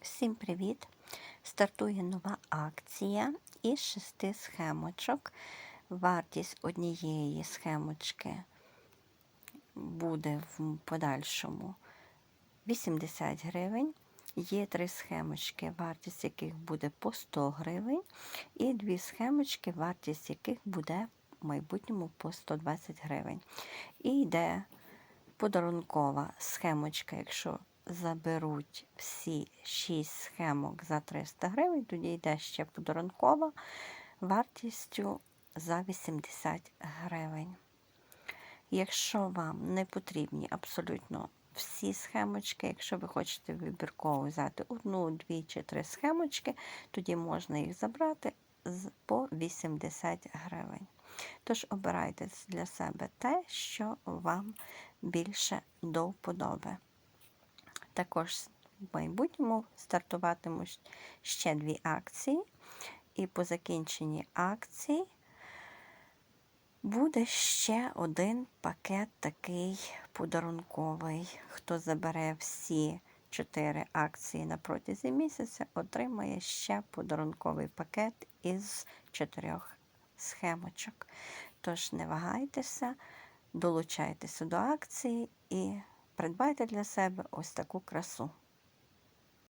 Всім привіт! Стартує нова акція із шести схемочок. Вартість однієї схемочки буде в подальшому 80 гривень. Є три схемочки, вартість яких буде по 100 гривень, і дві схемочки, вартість яких буде в майбутньому по 120 гривень. І йде подарункова схемочка, якщо заберуть всі 6 схемок за 300 гривень, тоді йде ще подарункова вартістю за 80 гривень. Якщо вам не потрібні абсолютно всі схемочки, якщо ви хочете вибірково взяти одну, дві чи три схемочки, тоді можна їх забрати по 80 гривень. Тож обирайте для себе те, що вам більше до вподоби. Також в майбутньому стартуватимуть ще дві акції, і по закінченні акції буде ще один пакет такий подарунковий. Хто забере всі чотири акції на протязі місяця, отримає ще подарунковий пакет із чотирьох схемочок. Тож не вагайтеся, долучайтеся до акції і придбайте для себе ось таку красу.